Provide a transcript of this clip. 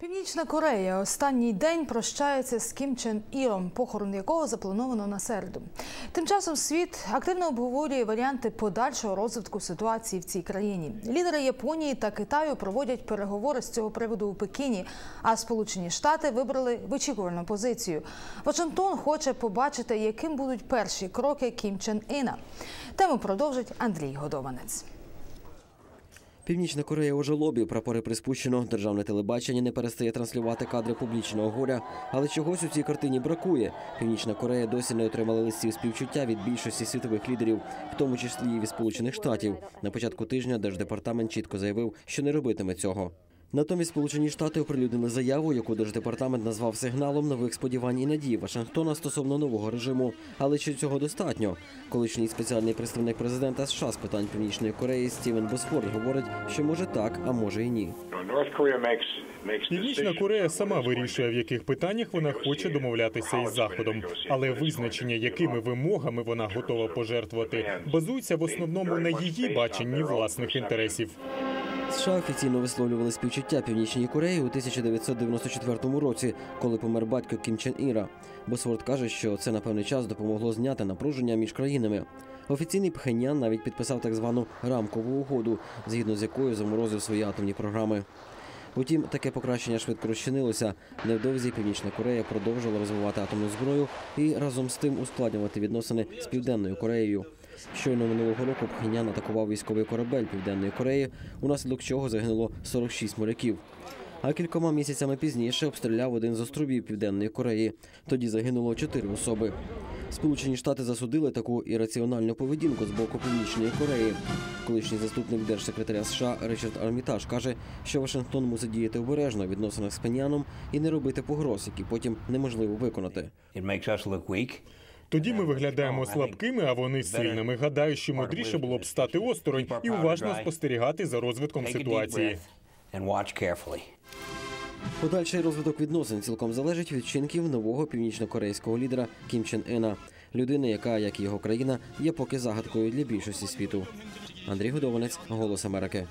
Північна Корея останній день прощається з Кім Чен Іром, похорон якого заплановано на середу. Тим часом світ активно обговорює варіанти подальшого розвитку ситуації в цій країні. Лідери Японії та Китаю проводять переговори з цього приводу у Пекіні. А Сполучені Штати вибрали вичікувальну позицію. Вашингтон хоче побачити, яким будуть перші кроки Кім Чен Іна. Тему продовжить Андрій Годованець. Північна Корея у жалобі, прапори приспущено. Державне телебачення не перестає транслювати кадри публічного горя. Але чогось у цій картині бракує. Північна Корея досі не отримала листів співчуття від більшості світових лідерів, в тому числі і від Сполучених Штатів. На початку тижня Держдепартамент чітко заявив, що не робитиме цього. Натомість Сполучені Штати оприлюднили заяву, яку Держдепартамент назвав сигналом нових сподівань і надій Вашингтона стосовно нового режиму. Але чи цього достатньо? Колишній спеціальний представник президента США з питань Північної Кореї Стівен Босфорд говорить, що може так, а може і ні. Північна Корея сама вирішує, в яких питаннях вона хоче домовлятися із заходом, але визначення, якими вимогами вона готова пожертвувати, базується в основному на її баченні власних інтересів. США офіційно висловлювали співчуття Північній Кореї у 1994 році, коли помер батько Кім Чен Іра. Босворд каже, що це на певний час допомогло зняти напруження між країнами. Офіційний Пхеньян навіть підписав так звану рамкову угоду, згідно з якою заморозив свої атомні програми. Утім, таке покращення швидко розчинилося. Невдовзі Північна Корея продовжила розвивати атомну зброю і разом з тим ускладнювати відносини з Південною Кореєю. Щойно минулого року Пхеньян атакував військовий корабель Південної Кореї, унаслідок чого загинуло 46 моряків. А кількома місяцями пізніше обстріляв один з островів Південної Кореї. Тоді загинуло чотири особи. Сполучені Штати засудили таку ірраціональну поведінку з боку Північної Кореї. Колишній заступник держсекретаря США Ричард Армітаж каже, що Вашингтон мусить діяти обережно в відносинах з Пеняном і не робити погроз, які потім неможливо виконати. It. Тоді ми виглядаємо слабкими, а вони сильними. Гадаю, що мудріше було б стати осторонь і уважно спостерігати за розвитком ситуації. Подальший розвиток відносин цілком залежить від вчинків нового північно-корейського лідера Кім Чен Ена, людини, яка, як і його країна, є поки загадкою для більшості світу. Андрій Годованець, Голос Америки.